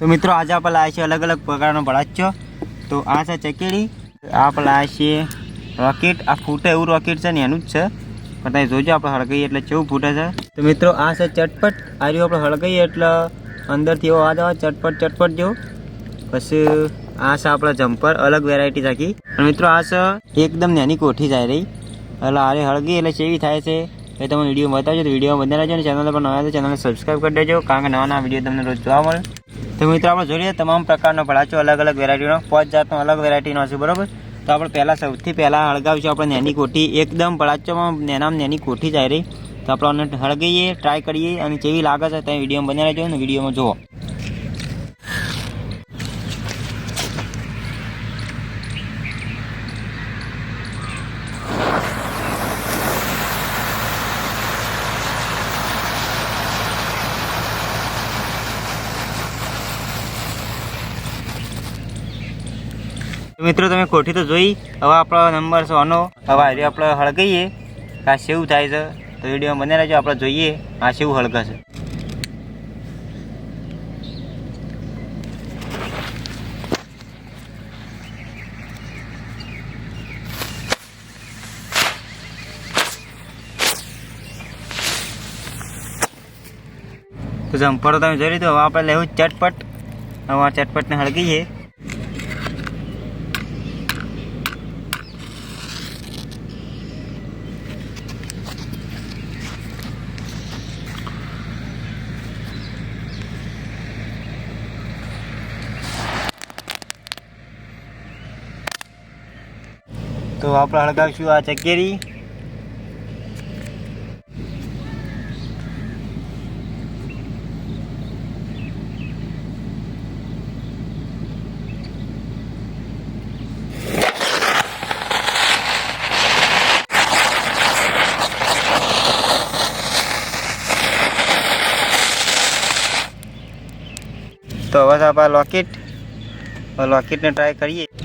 તો મિત્રો, આજે આપણે લાવ્યા છીએ અલગ અલગ પ્રકારનો ભળાચ્યો તો આ છે ચકેડી. આ આપણે લાવ્યા છીએ રોકેટ. આ ફૂટે એવું રોકેટ છે ને એનું જ છે. પણ તમે જોજો, આપણે હળગાઈએ એટલે કેવું ફૂટે છે. તો મિત્રો, આ છે ચટપટ. આ રહ્યું આપણે હળગાઈએ એટલે અંદરથી એવો અવાજ આવે ચટપટ ચટપટ જેવું. પછી આ છે આપણા જમ્પર, અલગ વેરાયટી રાખી અને મિત્રો, આ છે એકદમ નાની કોઠી જાય રહી. એટલે આરે હળગી એટલે કેવી થાય છે એ તમે વીડિયો બતાવજો. તો વીડિયો રહેજો અને ચેનલ પર નવા તો ચેનલને સબસ્ક્રાઈબ કરી દેજો. કારણ કે નવા નવા વીડિયો તમને રોજ જોવા મળે. તો મિત્રો, આપણે જોઈએ તમામ પ્રકારનો ભળાચો અલગ અલગ વેરાયટીનો, પાંચ જાતનો અલગ વેરાયટીનો છે બરાબર? તો આપણે પહેલાં સૌથી પહેલાં હળગાવીશું આપણે નેની કોઠી. એકદમ ભળાચોમાં નેનામાં નેની કોઠી જાય રહી. તો આપણે હળગીએ ટ્રાય કરીએ અને જેવી લાગે છે તમે વિડીયોમાં બનાવી રહેજો અને વિડીયોમાં જુઓ. મિત્રો, તમે કોઠી તો જોઈ? હવે આપણો નંબર આનો. હવે આજે આપણે હળગાઈએ. આ શેવું થાય છે? તો વીડિયો બને રહેજો. આપણે જોઈએ આ શેવું હળગાશે. તો જમ્પરો તમે જોઈ લીધું, હવે આપણે લેવું ચટપટ. હવે ચટપટને હળગીએ તો આપણે હળગાવીશું આ ચકેરી. તો હવે આપણે લોકેટ લોકેટને ટ્રાય કરીએ.